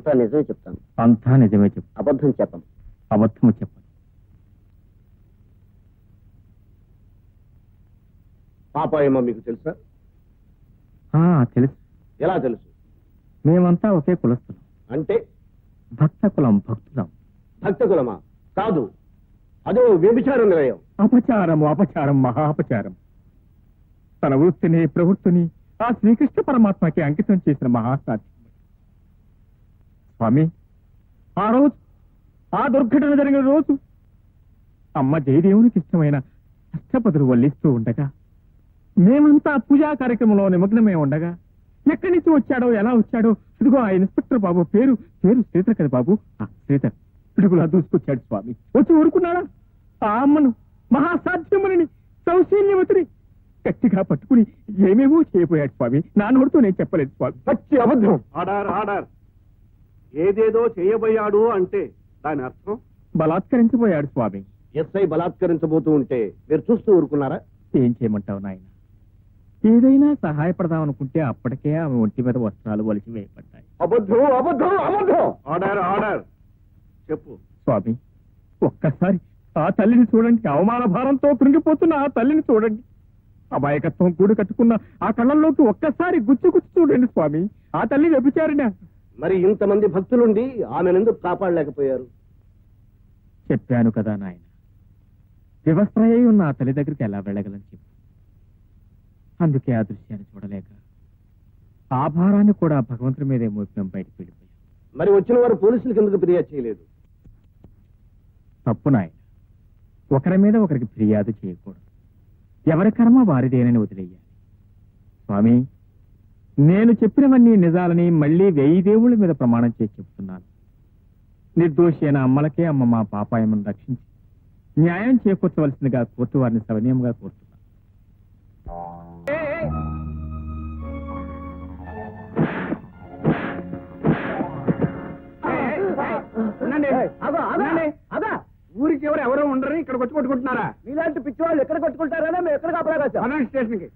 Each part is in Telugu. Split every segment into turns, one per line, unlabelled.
నిజమే చెప్తాను.
అంతా నిజమే చెప్పు
అబద్ధం చెప్పను
అబద్ధము చెప్పను.
పాపాయమో మీకు తెలుసా?
తెలుసు.
ఎలా తెలుసు?
మేమంతా ఒకే కులస్తులం.
అంటే?
భక్త కులం భక్తులం.
భక్త కులమా? కాదు. అదో వ్యభిచార నిలయం.
అపచారము అపచారం అపచారం తన వృత్తిని ప్రవృత్తిని ఆ శ్రీకృష్ణ పరమాత్మకి అంకితం చేసిన మహాసాధ్యం. స్వామి ఆ రోజు ఆ దుర్ఘటన జరిగిన రోజు అమ్మ జయదేవునికి ఇష్టమైన అష్టపదులు వల్లిస్తూ ఉండగా మేమంతా పూజా కార్యక్రమంలో నిమగ్నమై ఉండగా ఎక్కడి నుంచి వచ్చాడో ఎలా వచ్చాడో ఇదిగో ఆ ఇన్స్పెక్టర్ బాబు పేరు పేరు శ్రీధర్ కదా బాబు? ఆ శ్రీధర్ పిడుగులా దూసుకొచ్చాడు స్వామి. వచ్చి ఊరుకున్నాడా? ఆ అమ్మను మహాసాధ్యముని సౌశీల్యవతిని గట్టిగా పట్టుకుని ఏమేమో చేయబోయాడు స్వామి. నా నోడుతో నేను చెప్పలేదు స్వామి.
పచ్చి అబద్ధం. ఆడార్ ఆడార్. ఏదేదో చేయబోయాడు అంటే దాని అర్థం?
బలాత్కరించబోయాడు స్వామి.
ఎస్ఐ బలాత్కరించబోతూ ఉంటే మీరు చూస్తూ ఊరుకున్నారా?
ఏం చేయమంటావు నాయన? ఏదైనా సహాయపడదాం అనుకుంటే అప్పటికే ఆమె ఒంటి మీద వస్త్రాలు వలిసి వేయబడ్డాయి.
అబద్ధం అబద్ధం అబద్ధం! Order order! చెప్పు.
స్వామి ఒక్కసారి ఆ తల్లిని చూడండి. అవమాన భారంతో కృంగిపోతున్న ఆ తల్లిని చూడండి. అమాయకత్వం కూడు కట్టుకున్న ఆ కళ్ళల్లోకి ఒక్కసారి గుచ్చి గుచ్చి చూడండి స్వామి. ఆ తల్లి వ్యభిచారిన
మరి ఇంతమంది భక్తులుండి ఆమెనెందుకు కాపాడలేకపోయారు.
చెప్పాను కదా నాయన. వివస్త్రయ్య ఉన్న ఆ తల్లి దగ్గరికి ఎలా వెళ్ళగలని చెప్పు. అందుకే ఆ దృశ్యాన్ని చూడలేక ఆ భారాన్ని కూడా భగవంతుడి మీదే మోపినం బయటకు వెళ్ళిపోయాం.
మరి వచ్చిన వారు పోలీసులకు ఎందుకు ఫిర్యాదు చేయలేదు?
తప్పు నాయన. ఒకరి మీద ఒకరికి ఫిర్యాదు చేయకూడదు. ఎవరి కర్మ వారిదేనని వదిలేయాలి. స్వామి నేను చెప్పినవన్నీ నిజాలని మళ్ళీ వెయ్యి దేవుళ్ళ మీద ప్రమాణం చేసి చెప్తున్నాను నిర్దోషి అయిన అమ్మలకే అమ్మ మా పాపాయమను రక్షించి. న్యాయం చేకూర్చవలసిందిగా కోర్టు వారిని సవనీయంగా కోరుతున్నాను.
ఊరికి ఎవరు ఎవరో ఉండరు ఇక్కడ వచ్చి కొట్టుకుంటున్నారా
ఇలాంటి పిచ్చి వాళ్ళు ఎక్కడ కొట్టుకుంటారనే మేము ఎక్కడ కాపలా
స్టేషన్కి.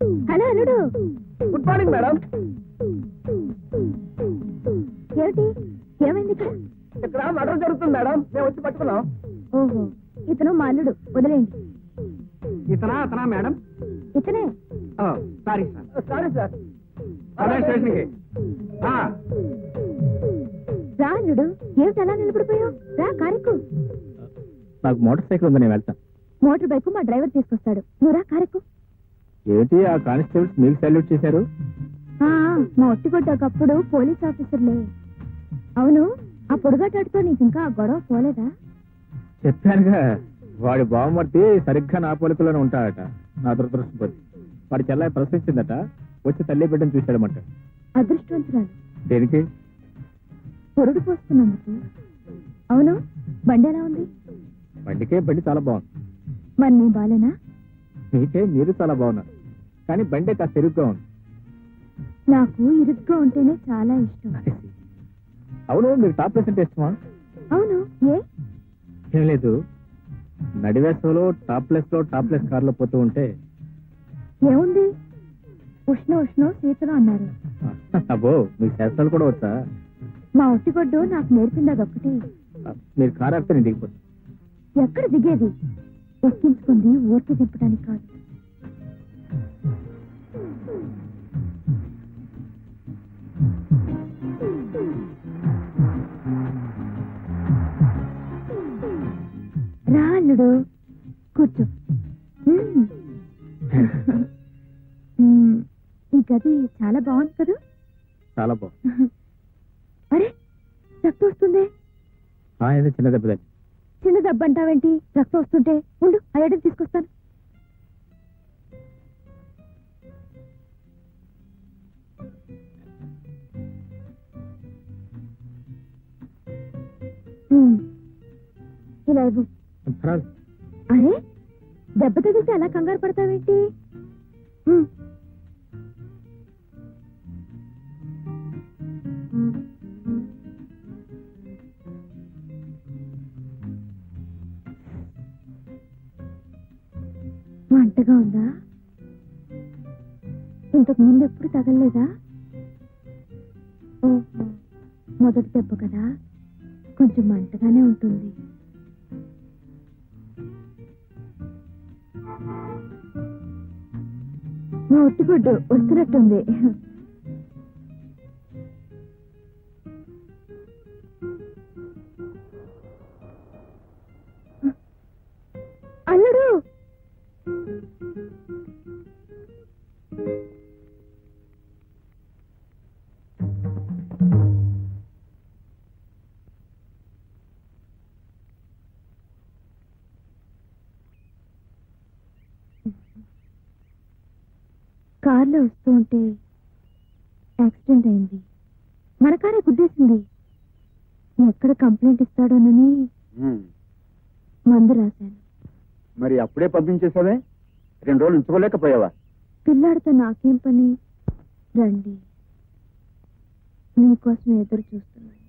హలో అల్లుడు.
గుడ్ మార్నింగ్ మేడం
ఏమిటి? ఏమైంది ఇక్కడ?
ఇక్కడ మర్డర్ జరుగుతుంది మేడం మేము వచ్చి పట్టుకున్నాం.
ఓహో ఇతను మా అల్లుడు. వదిలేండి
ఇతనా అతనా మేడం
ఇతనే?
సారీ సార్
సారీ సార్
అదే స్టేషన్కి.
రా అల్లుడు. ఏమిటి అలా నిలబడిపోయావు? రా కారెక్కు.
నాకు మోటార్ సైకిల్ ఉందని వెళ్తాను.
మోటార్ బైక్ మా డ్రైవర్ తీసుకొస్తాడు. నువ్వు రా కారెక్కు.
ఏంటి ఆ కానిస్టేబుల్స్ మీకు సల్యూట్ చేశారు?
ఆ, మా ఒట్టిగొడ్డకప్పుడు పోలీస్ ఆఫీసర్లే. అవును ఆ పొడుగాటాడుతో నీకు ఇంకా గొడవ పోలేదా?
చెప్పానుగా వాడి బావమర్తి సరిగ్గా నా పోలికలోనే ఉంటాడట నా దురదృష్టపతి వాడి చెల్లాయి ప్రశ్నించిందట వచ్చి తల్లి బిడ్డను చూశాడమంట.
అదృష్టవంతురాలు.
దేనికి?
పొరుడు పోస్తున్నందుకు. అవును బండి ఎలా ఉంది?
బండికే బండి చాలా బాగుంది.
మరి నీ బాలేనా?
మీకే మీరు చాలా బాగున్నారు కానీ బండి కాస్త తిరుగుగా ఉంది.
నాకు ఇరుగ్గా ఉంటేనే చాలా ఇష్టం.
అవును మీకు టాప్ ప్లేస్ అంటే ఇష్టమా?
అవును ఏ?
ఏం లేదు. నడివేసంలో టాప్ ప్లేస్లో టాప్ ప్లేస్ కార్లో పోతూ ఉంటే
ఏముంది? ఉష్ణ ఉష్ణ శీతలం అన్నారు.
అబ్బో మీకు శాస్త్రాలు కూడా వచ్చా?
మా ఒట్టిగొడ్డు నాకు నేర్పింది అదొక్కటి.
మీరు కారు ఆపితే నేను దిగిపోతాను
ఎక్కడ దిగేది? ఎక్కించుకుంది ఊరికి దింపడానికి కాదు. అల్లుడు కూర్చో. ఈ గది చాలా బాగుంది కదా?
చాలా బాగుంది.
అరే రక్తం వస్తుందే?
చిన్న దెబ్బ.
చిన్న దెబ్బ అంటావేంటి? రక్తం వస్తుంటే? ఉండు అయ్యడం తీసుకొస్తాను. ఇలా ఇవ్వు. అరే దెబ్బ తగిలితే అలా కంగారు పడతావేంటి? మంటగా ఉందా? ఇంతకు ముందు ఎప్పుడు తగలలేదా? మొదటి దెబ్బ కదా. కొంచెం మంటగానే ఉంటుంది. మా ఒట్టిగుడ్డు వస్తున్నట్టుంది. కార్లో వస్తూ ఉంటే యాక్సిడెంట్ అయింది. మన కారే గుద్దేసింది. ఎక్కడ కంప్లైంట్ ఇస్తాడోనని మందు రాశాను.
మరి అప్పుడే పంపించేసావే రెండు రోజులు ఉంచుకోలేకపోయావా?
పిల్లాడితో నాకేం పని? రండి. నీకోసం ఎదురు చూస్తున్నాను.